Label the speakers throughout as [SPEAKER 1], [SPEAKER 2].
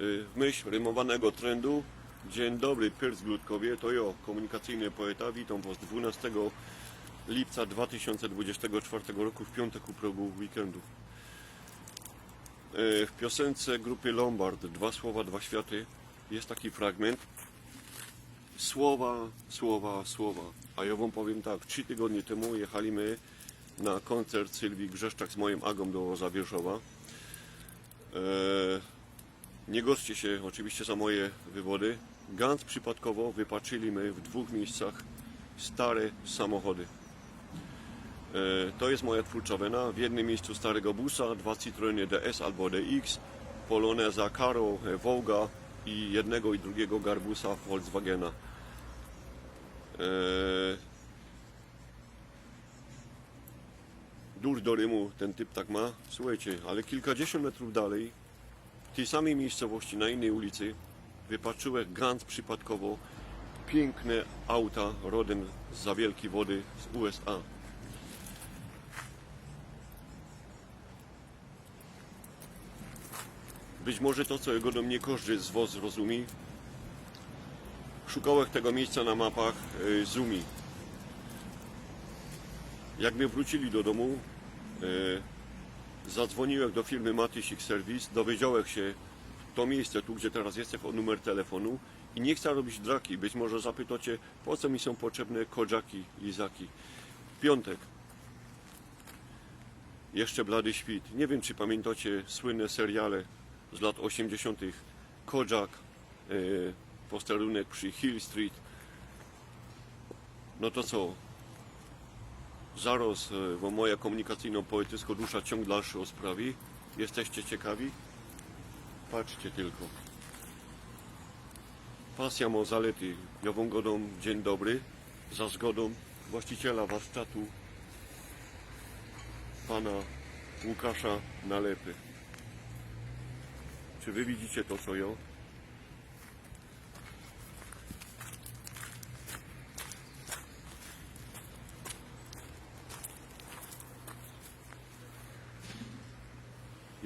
[SPEAKER 1] Y, W myśl rymowanego trendu, dzień dobry, Piers Glutkowie, to ja, komunikacyjny poeta, witam Was 12 lipca 2024 roku w piątek u progu weekendu. Y, W piosence grupy Lombard, dwa słowa, dwa światy, jest taki fragment. Słowa, słowa, słowa. A ja Wam powiem tak, trzy tygodnie temu jechaliśmy na koncert Sylwii Grzeszczak z moim Agą do Zawierszowa. E, nie goszcie się oczywiście za moje wywody. Ganz przypadkowo wypatrzyliśmy w dwóch miejscach stare samochody. E, To jest moja twórcza wena. W jednym miejscu starego busa, dwa Citroeny DS albo DX, Poloneza Caro, Volga i jednego i drugiego Garbusa Volkswagena. E, Dur do Rymu ten typ tak ma. Słuchajcie, ale kilkadziesiąt metrów dalej w tej samej miejscowości, na innej ulicy, wypatrzyłem ganz przypadkowo piękne auta rodem z za wielkiej wody z USA. Być może to, co jego do mnie korzy z woz rozumie. Szukałem tego miejsca na mapach y, Zumi. Jak my wrócili do domu, y, Zadzwoniłem do firmy Matysik Service, dowiedziałem się to miejsce, tu gdzie teraz jestem, o numer telefonu i nie chcę robić draki. Być może zapytacie, po co mi są potrzebne kodzaki, lizaki. Piątek. Jeszcze blady świt. Nie wiem, czy pamiętacie słynne seriale z lat 80. Kodzak, e, posterunek przy Hill Street. No to co? Zaraz e, bo moja komunikacyjno-poetycka dusza ciąg dalszy rozprawi. Jesteście ciekawi? Patrzcie tylko. Pasja ma zalety. Wam godą dzień dobry. Za zgodą właściciela warsztatu pana Łukasza Nalepy. Czy wy widzicie to, co ja?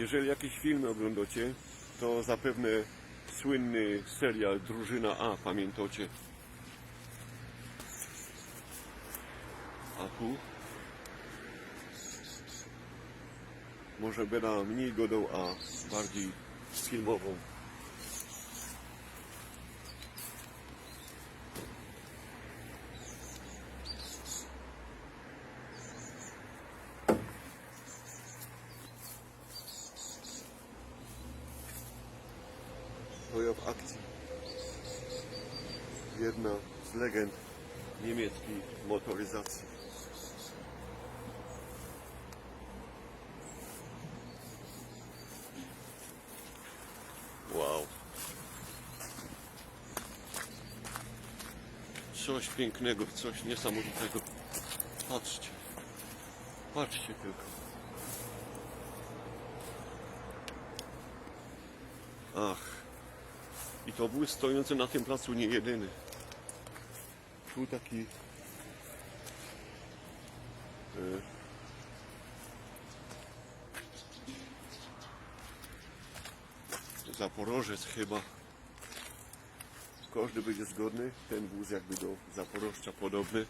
[SPEAKER 1] Jeżeli jakieś filmy oglądacie, to zapewne słynny serial Drużyna A, pamiętacie? A tu? Może będę mniej godą, a bardziej filmową. To ja w akcji. Jedna z legend niemieckiej motoryzacji. Wow. Coś pięknego, coś niesamowitego. Patrzcie. Patrzcie tylko. Ach. I to był stojący na tym placu nie jedyny. Tu taki e, Zaporożec chyba. Każdy będzie zgodny. Ten wóz jakby do Zaporożca podobny.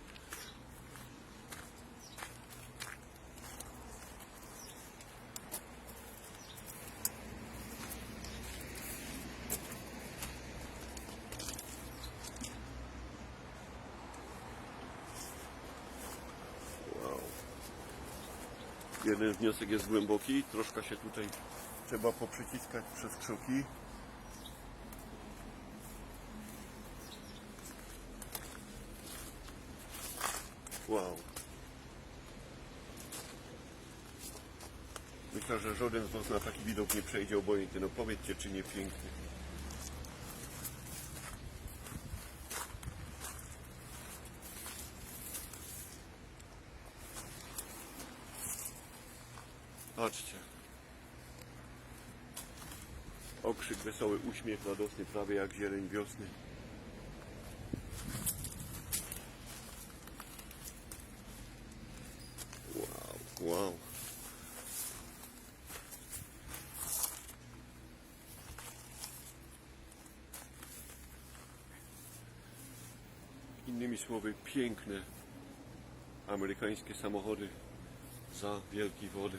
[SPEAKER 1] Jeden wniosek jest głęboki, troszkę się tutaj trzeba poprzyciskać przez krzuki. Wow. Myślę, że żaden z Was na taki widok nie przejdzie obojętny. No powiedzcie, czy nie piękny. Patrzcie. Okrzyk wesoły, uśmiech radosny, prawie jak zieleń wiosny. Wow, wow. Innymi słowy, piękne amerykańskie samochody za wielkie wody.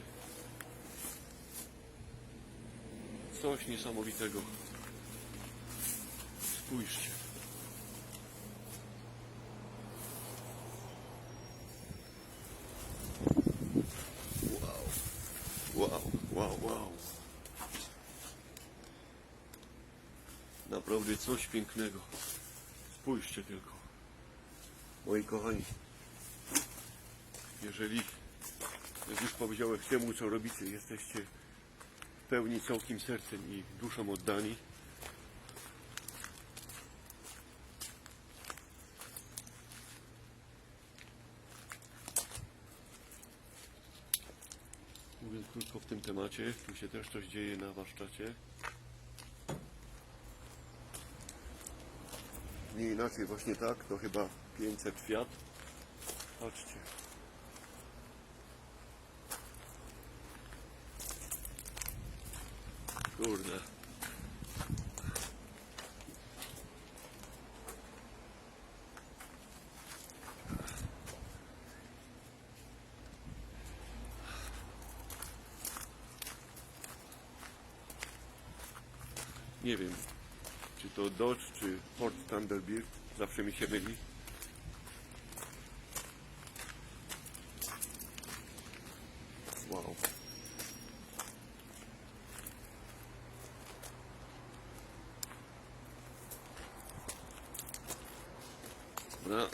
[SPEAKER 1] Coś niesamowitego. Spójrzcie. Wow, wow, wow, wow. Naprawdę coś pięknego. Spójrzcie tylko. Moi kochani, jeżeli, jak już powiedziałem, temu co robicie, jesteście pełni całkiem sercem i duszą oddani, Mówiąc krótko w tym temacie, tu się też coś dzieje na warsztacie. Nie inaczej, właśnie tak, to chyba 500 Fiat. Patrzcie. Kurde. Nie wiem, czy to Dodge, czy Ford Thunderbird. Zawsze mi się myli. Wow. No,